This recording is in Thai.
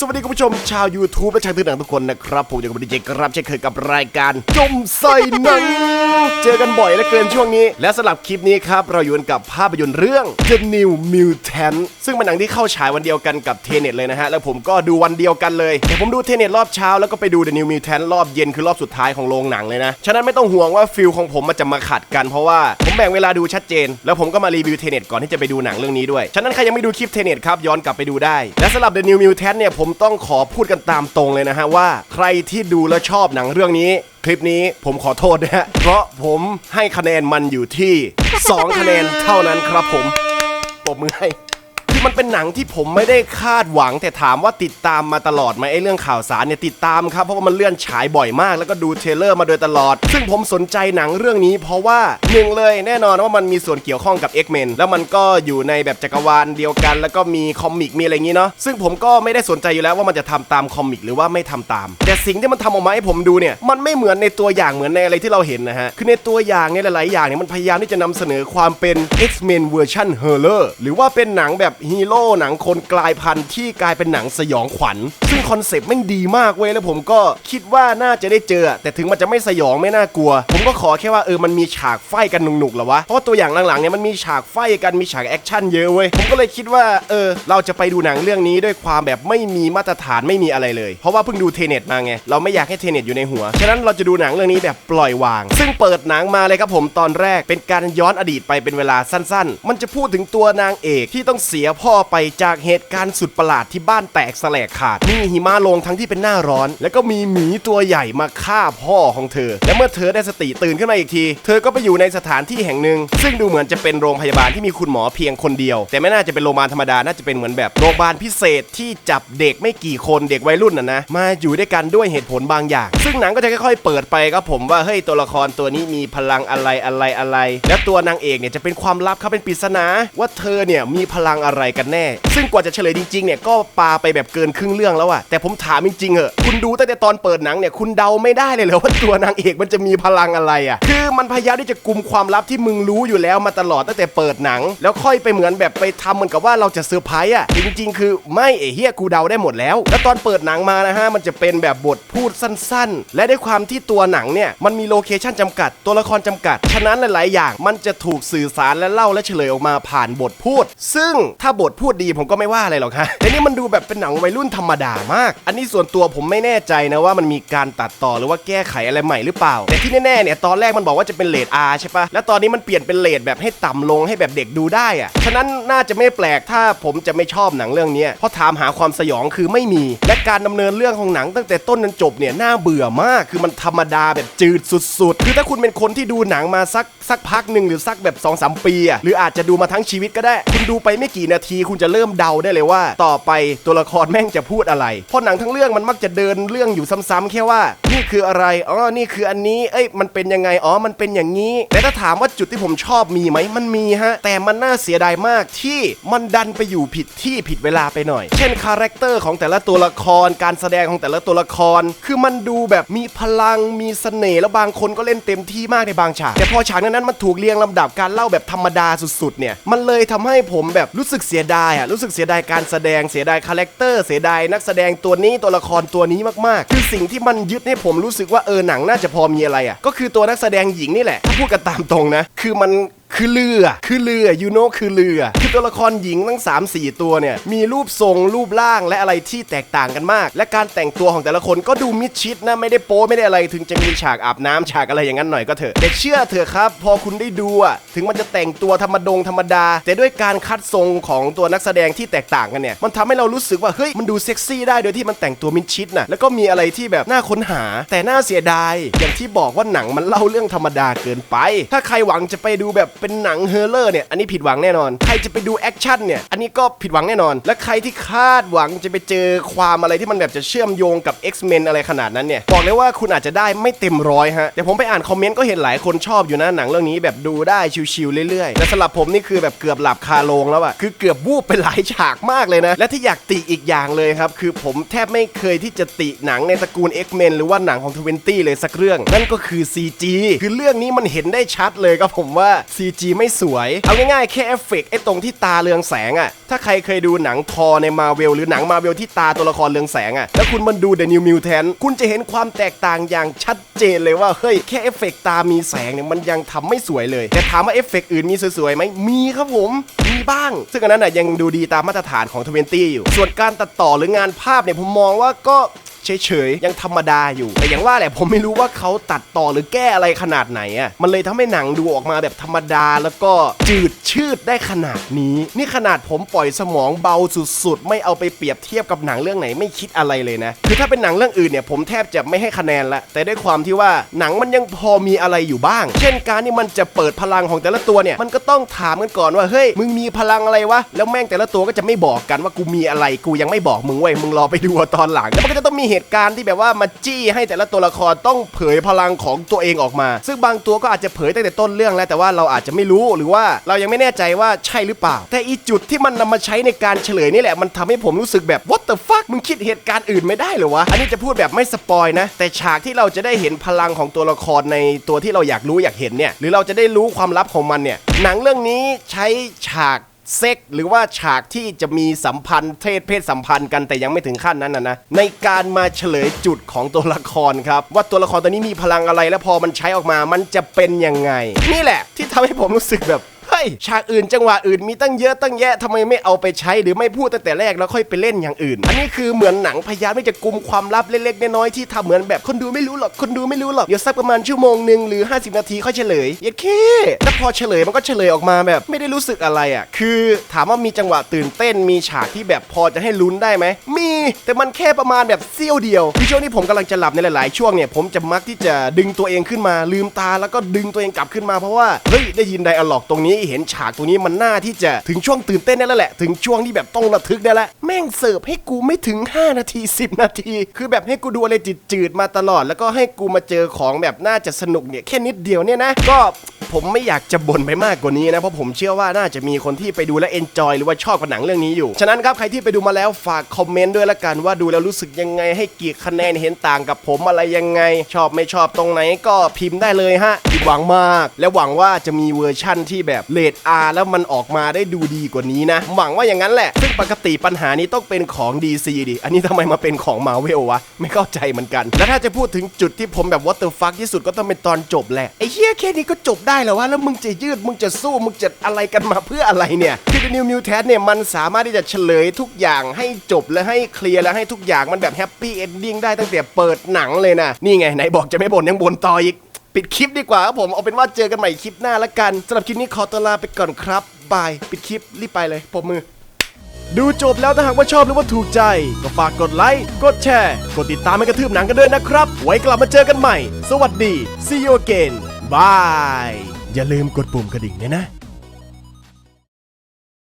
สวัสดีคุณผู้ชมชาว YouTube และชาวตื่นหนังทุกคนนะครับ ผมอยู่กับดีเจครับเช่นเคยกับรายการจมใส่หนัง เจอกันบ่อยเหลือเกินช่วงนี้ และสำหรับคลิปนี้ครับ เราอยู่กันกับภาพยนตร์เรื่อง The New Mutant ซึ่งเป็นหนังที่เข้าฉายวันเดียวกันกับเทเน็ตเลยนะฮะ แล้วผมก็ดูวันเดียวกันเลยแต่ผมดูเทเน็ตรอบเช้าแล้วก็ไปดู The New Mutant รอบเย็นคือรอบสุดท้ายของโรงหนังเลยนะฉะนั้นไม่ต้องห่วงว่าฟิลของผมมันจะมาขัดกันเพราะว่าผมแบ่งเวลาดูชัดเจน แล้วผมก็มารีวิวเทเน็ตก่อนที่จะไปดูหนังเรื่องนี้ด้วยฉะนั้นใครยังไม่ดูคลิปเทเน็ตครับย้อนกลับไปดูได้และสำหรับ The New Mutant เนี่ยผมต้องขอพูดกันตามตรงเลยนะฮะว่าใครที่ดูแล้วชอบหนังเรื่องนี้ คลิปนี้ผมขอโทษนะฮะเพราะผมให้คะแนนมันอยู่ที่ 2 คะแนนเท่านั้นครับผมปรบมือให้ คือมันเป็นหนังที่ผมไม่ได้คาดหวัง แต่ถามว่าติดตามมาตลอดไหมไอ้เรื่องข่าวสารเนี่ยติดตามครับเพราะว่ามันเลื่อนฉายบ่อยมาก แล้วก็ดูเทเลอร์มาโดยตลอด ซึ่งผมสนใจหนังเรื่องนี้ เพราะว่าหนึ่งเลยแน่นอนว่ามันมีส่วนเกี่ยวข้องกับ X-Men แล้วมันก็อยู่ในแบบจักรวาลเดียวกัน แล้วก็มีคอมิกมีอะไรอย่างนี้เนาะซึ่งผมก็ไม่ได้สนใจอยู่แล้วว่ามันจะทำตามคอมิกหรือว่าไม่ทำตาม แต่สิ่งที่มันทำออกมาให้ผมดูเนี่ยมันไม่เหมือนในตัวอย่างเหมือนในอะไรที่เราเห็นนะฮะคือในตัวอย่างเนี่ยหลายๆอย่างเนี่ยมันพยายามที่จะนำเสนอความเป็น X-Men เวอร์ชัน h o r r o r หรือว่าเป็นหนังแบบฮีโร่หนังคนกลายพันธุ์ที่กลายเป็นหนังสยองขวัญ ซึ่งคอนเซปต์แม่งดีมากเว้ยแล้วผมก็คิดว่าน่าจะได้เจอ แต่ถึงมันจะไม่สยองไม่น่ากลัว ผมก็ขอแค่ว่าเออมันมีฉากไฟกันหนุกๆหรอวะเพราะตัวอย่างหลังๆเนี่ยมันมีฉากไฟกันมีฉากแอคชั่นเยอะเว้ยผมก็เลยคิดว่าเออเราจะไปดูหนังเรื่องนี้ด้วยความแบบไม่มีมาตรฐานไม่มีอะไรเลย เพราะว่าเพิ่งดูเทเน็ตมาไงเราไม่อยากให้เทเน็ตอยู่ในหัวฉะนั้นเราจะดูหนังเรื่องนี้แบบปล่อยวาง ซึ่งเปิดหนังมาเลยครับผมตอนแรกเป็นการย้อนอดีตไปเป็นเวลาสั้น ๆ มันจะพูดถึงตัวนางเอกที่ต้องเสียพ่อไปจากเหตุการณ์สุดประหลาดที่บ้านแตกแสลกขาด มีหิมะลงทั้งที่เป็นหน้าร้อน แล้วก็มีหมีตัวใหญ่มาฆ่าพ่อของเธอ และเมื่อเธอได้สติตื่นขึ้นมาอีกที เธอก็ไปอยู่ในสถานที่แห่งหนึ่ง ซึ่งดูเหมือนจะเป็นโรงพยาบาลที่มีคุณหมอเพียงคนเดียว แต่ไม่น่าจะเป็นโรงพยาบาลธรรมดา น่าจะเป็นเหมือนแบบโรงพยาบาลพิเศษที่จับเด็กไม่กี่คนเด็กวัยรุ่นน่ะนะ มาอยู่ด้วยกันด้วยเหตุผลบางอย่าง ซึ่งหนังก็จะค่อยๆ เปิดไปครับผมว่าเฮ้ยตัวละครตัวนี้มีพลังอะไรอะไรอะไร และตัวนางเอกเนี่ยจะเป็นความลับครับเป็นปริศนาว่าเธอเนี่ยมีพลังอะไรกันแน่ ซึ่งกว่าจะเฉลยจริงๆเนี่ยก็ปาไปแบบเกินครึ่งเรื่องแล้วอะแต่ผมถามจริงๆเหอะคุณดูตั้งแต่ตอนเปิดหนังเนี่ยคุณเดาไม่ได้เลยเหรอว่าตัวนางเอกมันจะมีพลังอะไรอะคือมันพยายามที่จะกุมความลับที่มึงรู้อยู่แล้วมาตลอดตั้งแต่เปิดหนัง แล้วค่อยไปเหมือนแบบไปทำเหมือนกับว่าเราจะเซอร์ไพรส์อะจริงๆ คือไม่เอเฮียกูเดาได้หมดแล้ว แล้วตอนเปิดหนังมานะฮะมันจะเป็นแบบบทพูดสั้นๆ และด้วยความที่ตัวหนังเนี่ยมันมีโลเคชั่นจำกัด ตัวละครจำกัด ฉะนั้นหลายๆ อย่างมันจะถูกสื่อสารและเล่าและเฉลยออกมาผ่านบทพูด ซึ่งถ้าบทพูดดีผมก็ไม่ว่าอะไรหรอกฮะแต่นี่มันดูแบบเป็นหนังวัยรุ่นธรรมดามาก อันนี้ส่วนตัวผมไม่แน่ใจนะว่ามันมีการตัดต่อหรือว่าแก้ไขอะไรใหม่หรือเปล่า แต่ที่แน่ๆเนี่ยตอนแรกมันบอกว่าจะเป็นเลด R ใช่ปะแล้วตอนนี้มันเปลี่ยนเป็นเลดแบบให้ต่ำลงให้แบบเด็กดูได้อะฉะนั้นน่าจะไม่แปลกถ้าผมจะไม่ชอบหนังเรื่องนี้เพราะถามหาความสยองคือไม่มี และการดำเนินเรื่องของหนังตั้งแต่ต้นจนจบเนี่ยน่าเบื่อมากคือมันธรรมดาแบบจืดสุดๆ คือถ้าคุณเป็นคนที่ดูหนังมาสักสักพักหนึ่งหรือสักแบบ2อสปีอะหรืออาจจะดูมาทั้งชีวิตก็ได้ คุณดูไปไม่กี่นาทีคุณจะเริ่มเดาได้เลยว่า ต่อไปตัวละครแม่งจะพูดอะไร เพราะหนังทั้งเรื่องมันมักจะเดินเรื่องอยู่ซ้ำๆแค่ว่า นี่คืออะไรอ๋อนี่คืออันนี้เอ้ยมันเป็นยังไงอ๋อมันเป็นอย่างนี้ แต่ถ้าถามว่าจุดที่ผมชอบมีไหมมันมีฮะ แต่มันน่าเสียดายมากที่มันดันไปอยู่ผิดที่ผิดเวลาไปหน่อย เช่นคาแรคเตอร์ของแต่ละตัวละครการแสดงของแต่ละตัวละคร คือมันดูแบบมีพลังมีเสน่ห์แล้วบางคนก็เล่นเต็มที่มากในบางฉากแต่พอฉากนั้นๆมันถูกเรียงลำดับการเล่าแบบธรรมดาสุดๆเนี่ยมันเลยทำให้ผมแบบรู้สึกเสียสียดายอะรู้สึกเสียดายการแสดงเสียดายคาแรคเตอร์เสียดายนักแสดงตัวนี้ตัวละครตัวนี้มากๆ คือสิ่งที่มันยึดให้ผมรู้สึกว่าเออหนังน่าจะพอมีอะไรอะก็คือตัวนักแสดงหญิงนี่แหละถ้าพูดกันตามตรงนะ คือมัน คือเรือ คือเรือยูโนคือเรือ คือตัวละครหญิงทั้ง 3 4 ตัวเนี่ย มีรูปทรงรูปร่างและอะไรที่แตกต่างกันมาก และการแต่งตัวของแต่ละคนก็ดูมิดชิดนะ ไม่ได้โป๊ไม่ได้อะไร ถึงจะมีฉากอาบน้ำฉากอะไรอย่างนั้นหน่อยก็เถอะ แต่เชื่อเถอะครับ พอคุณได้ดูอะถึงมันจะแต่งตัวธรรมดงธรรมดา แต่ด้วยการคัดทรงของตัวนักแสดงที่แตกต่างกันเนี่ย มันทำให้เรารู้สึกว่า เฮ้ย มันดูเซ็กซี่ได้โดยที่มันแต่งตัวมิดชิดนะแล้วก็มีอะไรที่แบบน่าค้นหา แต่น่าเสียดาย อย่างที่บอกว่าหนังมันเล่าเรื่องธรรมดาเกินไป ถ้าใครหวังจะไปดูแบบเป็นหนังเฮอร์เลอร์เนี่ยอันนี้ผิดหวังแน่นอน ใครจะไปดูแอคชั่นเนี่ยอันนี้ก็ผิดหวังแน่นอน และใครที่คาดหวังจะไปเจอความอะไรที่มันแบบจะเชื่อมโยงกับ X-Men อะไรขนาดนั้นเนี่ยบอกเลยว่าคุณอาจจะได้ไม่เต็มร้อยฮะแต่ผมไปอ่านคอมเมนต์ก็เห็นหลายคนชอบอยู่นะหนังเรื่องนี้แบบดูได้ชิวๆเรื่อยๆแต่สำหรับผมนี่คือแบบเกือบหลับคาโรงแล้วอะคือเกือบวูบไปหลายฉากมากเลยนะและที่อยากติอีกอย่างเลยครับคือผมแทบไม่เคยที่จะติหนังในตระกูล X-Men หรือว่าหนังของ 20 เลยสักเรื่อง นั่นก็คือ CG คือเรื่องนี้มันเห็นได้ชัดเลยครับผมว่า CG CG ไม่สวย เอาง่ายๆแค่เอฟเฟกต์ไอ้ตรงที่ตาเรืองแสงอะถ้าใครเคยดูหนังทอในมาเวลหรือหนังมาเวลที่ตาตัวละครเรืองแสงอะแล้วคุณมันดู The New Mutant คุณจะเห็นความแตกต่างอย่างชัดเจนเลยว่า เฮ้ย แค่เอฟเฟกต์ตามีแสงเนี่ยมันยังทำไม่สวยเลย แต่ถามว่าเอฟเฟกต์อื่นมีสวยๆไหมมีครับผม มีบ้าง ซึ่งอันนั้นน่ะยังดูดีตามมาตรฐานของทเวนตี้อยู่ ส่วนการตัดต่อหรืองานภาพเนี่ยผมมองว่าก็ เฉยๆ ยังธรรมดาอยู่ แต่อย่างว่าแหละผมไม่รู้ว่าเขาตัดต่อหรือแก้อะไรขนาดไหนอะมันเลยทำให้หนังดูออกมาแบบธรรมดาแล้วก็จืดชืดได้ขนาดนี้ นี่ขนาดผมปล่อยสมองเบาสุดๆ ไม่เอาไปเปรียบเทียบกับหนังเรื่องไหนไม่คิดอะไรเลยนะคือถ้าเป็นหนังเรื่องอื่นเนี่ยผมแทบจะไม่ให้คะแนนละแต่ด้วยความที่ว่าหนังมันยังพอมีอะไรอยู่บ้าง เช่นการที่มันจะเปิดพลังของแต่ละตัวเนี่ยมันก็ต้องถามกันก่อนว่าเฮ้ยมึงมีพลังอะไรวะแล้วแม่งแต่ละตัวก็จะไม่บอกกันว่ากูมีอะไรกูยังไม่บอกมึงเว้ยมึงรอไปดูตอนหลังแล้วมันก็จะต้องมีเหตุการณ์ที่แบบว่ามาจี้ให้แต่ละตัวละครต้องเผยพลังของตัวเองออกมา ซึ่งบางตัวก็อาจจะเผยตั้งแต่ต้นเรื่องแล้วแต่ว่าเราอาจจะไม่รู้หรือว่าเรายังไม่แน่ใจว่าใช่หรือเปล่า แต่อีจุดที่มันนำมาใช้ในการเฉลยนี่แหละมันทำให้ผมรู้สึกแบบ what the fuck มึงคิดเหตุการณ์อื่นไม่ได้เหรอวะอันนี้จะพูดแบบไม่สปอยนะ แต่ฉากที่เราจะได้เห็นพลังของตัวละครในตัวที่เราอยากรู้อยากเห็นเนี่ยหรือเราจะได้รู้ความลับของมันเนี่ยหนังเรื่องนี้ใช้ฉาก เซ็กหรือว่าฉากที่จะมีสัมพันธ์เพศเพศสัมพันธ์กันแต่ยังไม่ถึงขั้นนั้นนะนะในการมาเฉลยจุดของตัวละครครับ ว่าตัวละครตัวนี้มีพลังอะไร และพอมันใช้ออกมามันจะเป็นยังไง นี่แหละที่ทำให้ผมรู้สึกแบบ ฮ้ยฉากอื่นจังหวะอื่นมีตั้งเยอะตั้งแยะทำไมไม่เอาไปใช้หรือไม่พูดตั้งแต่แรกแล้วค่อยไปเล่นอย่างอื่น อันนี้คือเหมือนหนังพยายามที่จะกุมความลับเล็กๆน้อยๆที่ทำเหมือนแบบคนดูไม่รู้หรอกคนดูไม่รู้หรอกเดี๋ยวสักประมาณชั่วโมงหนึ่งหรือ 50 นาทีค่อยเฉลยเย็ดเคแล้วพอเฉลยมันก็เฉลยออกมาแบบไม่ได้รู้สึกอะไรอะ คือถามว่ามีจังหวะตื่นเต้นมีฉากที่แบบพอจะให้ลุ้นได้ไหมมีแต่มันแค่ประมาณแบบเสี้ยวเดียวที่ช่วงที่ผมกำลังจะหลับในหลาย ๆ ช่วงเนี่ยผมจะมักที่จะดึงตัวเองขึ้นมาลืมตาแล้วก็ดึงตัวเองกลับขึ้นมาเพราะว่าเฮ้ยได้ยินไดอะล็อกตรงนี้เห็นฉากตรงนี้มันน่าที่จะถึงช่วงตื่นเต้นได้แล้วแหละ ถึงช่วงที่แบบต้องระทึกได้แล้วแม่งเสิร์ฟให้กูไม่ถึง 5 นาที 10 นาที คือแบบให้กูดูอะไรจืดๆมาตลอด แล้วก็ให้กูมาเจอของแบบน่าจะสนุกเนี่ยแค่นิดเดียวเนี่ยนะก็ ผมไม่อยากจะบ่นไปมากกว่านี้นะ เพราะผมเชื่อว่าน่าจะมีคนที่ไปดูและเอนจอยหรือว่าชอบกับหนังเรื่องนี้อยู่ ฉะนั้นครับใครที่ไปดูมาแล้วฝากคอมเมนต์ด้วยละกันว่าดูแล้วรู้สึกยังไง ให้กี่คะแนนเห็นต่างกับผมอะไรยังไง ชอบไม่ชอบตรงไหนก็พิมพ์ได้เลยฮะหวังมาก และหวังว่าจะมีเวอร์ชั่นที่แบบเลดอาร์แล้วมันออกมาได้ดูดีกว่านี้นะ หวังว่าอย่างนั้นแหละซึ่งปกติปัญหานี้ต้องเป็นของ DC ดิ อันนี้ทำไมมาเป็นของมาเวลวะ ไม่เข้าใจเหมือนกัน แล้วถ้าจะพูดถึงจุดที่ผมแบบ what the fuck ที่สุดก็ต้องเป็นตอนจบแหละไอ้เหี้ยแค่นี้ก็จบได้แล้ววะแล้วมึงจะยืดมึงจะสู้มึงจะอะไรกันมาเพื่ออะไรเนี่ยคือ The New Mutant เนี่ยมันสามารถที่จะเฉลยทุกอย่างให้จบและให้เคลียร์และให้ทุกอย่างมันแบบแฮปปี้เอนดิ้งได้ตั้งแต่เปิดหนังเลยนะนี่ไงไหนบอกจะไม่บ่นยังบ่นต่ออีกปิดคลิปดีกว่าครับผมเอาเป็นว่าเจอกันใหม่คลิปหน้าละกันสำหรับคลิปนี้ขอตัวลาไปก่อนครับบายปิดคลิปรีบไปเลยปรบมือ ดูจบแล้วถ้าหากว่าชอบหรือว่าถูกใจ ก็ฝากกดไลค์กดแชร์ กดติดตามให้กระทืบหนังกันด้วยนะครับ ไว้กลับมาเจอกันใหม่ สวัสดี see you again บาย อย่าลืมกดปุ่มกระดิ่งเนี่ยนะ